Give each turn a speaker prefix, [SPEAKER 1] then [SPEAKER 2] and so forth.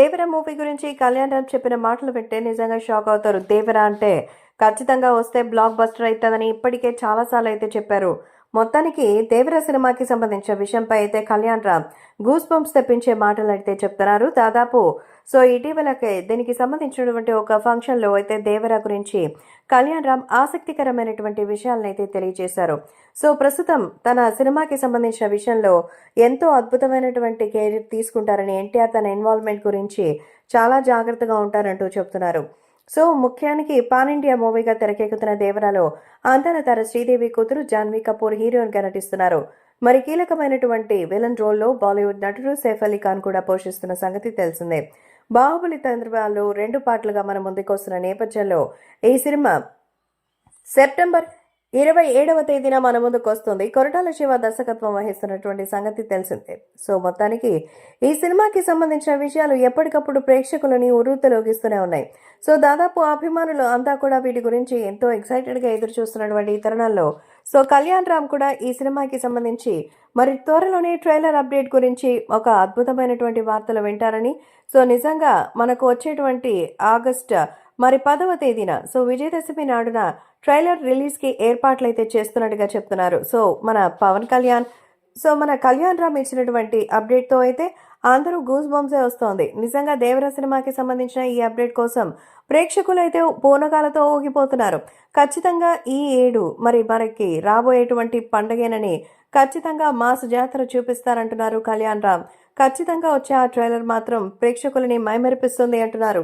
[SPEAKER 1] దేవర movie గురించి కళ్యాణ్ రామ్ చెప్పిన మాటలు వింటే నిజంగా షాక్ అవుతారు. దేవర అంటే ఖచ్చితంగా వస్తే బ్లాక్ బస్టర్ అవుతుందని ఇప్పటికే చాలాసార్లు అయితే చెప్పారు. మొత్తానికి దేవర సినిమాకి సంబంధించిన విషయంపై అయితే కళ్యాణ్ రామ్ గూస్ బంప్స్ తెప్పించే మాటలు అయితే చెప్తున్నారు. దాదాపు సో ఇటీవలకే దీనికి సంబంధించినటువంటి ఒక ఫంక్షన్లో అయితే దేవర గురించి కళ్యాణ్ రామ్ ఆసక్తికరమైనటువంటి విషయాలను అయితే తెలియజేశారు. సో ప్రస్తుతం తన సినిమాకి సంబంధించిన విషయంలో ఎంతో అద్భుతమైనటువంటి కెరీర్ తీసుకుంటారని ఎన్టీఆర్ తన ఇన్వాల్వ్మెంట్ గురించి చాలా జాగ్రత్తగా ఉంటారంటూ చెప్తున్నారు. సో ముఖ్యానికి పాన్ ఇండియా మూవీగా తెరకెక్కుతున్న దేవరాలో అంతన శ్రీదేవి కూతురు జాన్వీ కపూర్ హీరోయిన్గా నటిస్తున్నారు మరి కీలకమైనటువంటి విలన్ రోల్లో బాలీవుడ్ నటుడు సైఫ్ అలీ ఖాన్ కూడా పోషిస్తున్న సంగతి తెలిసిందే. బాహుబలి తండ్రివాళ్ళు రెండు పాటలుగా మన ముందుకొస్తున్న నేపథ్యంలో ఈ సినిమా సెప్టెంబర్ ఇరవై ఏడవ తేదీన మన ముందుకు వస్తుంది. కొరటాల శివ దర్శకత్వం వహిస్తున్నటువంటి సంగతి తెలిసిందే. సో మొత్తానికి ఈ సినిమాకి సంబంధించిన విషయాలు ఎప్పటికప్పుడు ప్రేక్షకులని ఉర్రూతలోగిస్తూనే ఉన్నాయి. సో దాదాపు అభిమానులు అంతా కూడా వీటి గురించి ఎంతో ఎక్సైటెడ్గా ఎదురు చూస్తున్నటువంటి ఈ సో కళ్యాణ్ రామ్ కూడా ఈ సినిమాకి సంబంధించి మరి త్వరలోనే ట్రైలర్ అప్డేట్ గురించి ఒక అద్భుతమైనటువంటి వార్తలు వింటారని సో నిజంగా మనకు వచ్చేటువంటి ఆగస్ట్ మరి పదవ తేదీన సో విజయదశమి నాడున ట్రైలర్ రిలీజ్కి ఏర్పాట్లు అయితే చేస్తున్నట్టుగా చెప్తున్నారు. సో మన పవన్ కళ్యాణ్ సో మన కళ్యాణ్ రామ్ ఇచ్చినటువంటి అప్డేట్తో అయితే అందరూ గూస్ బాంబ్సే వస్తోంది. నిజంగా దేవర సినిమాకి సంబంధించిన ఈ అప్డేట్ కోసం ప్రేక్షకులు అయితే పూనకాలతో ఊగిపోతున్నారు. ఖచ్చితంగా ఈ ఏడు మరి మనకి రాబోయేటువంటి పండగేనని ఖచ్చితంగా మాస్ జాతర చూపిస్తారంటున్నారు కళ్యాణ్ రామ్. ఖచ్చితంగా వచ్చే ఆ ట్రైలర్ మాత్రం ప్రేక్షకులని మైమరిపిస్తుంది అంటున్నారు.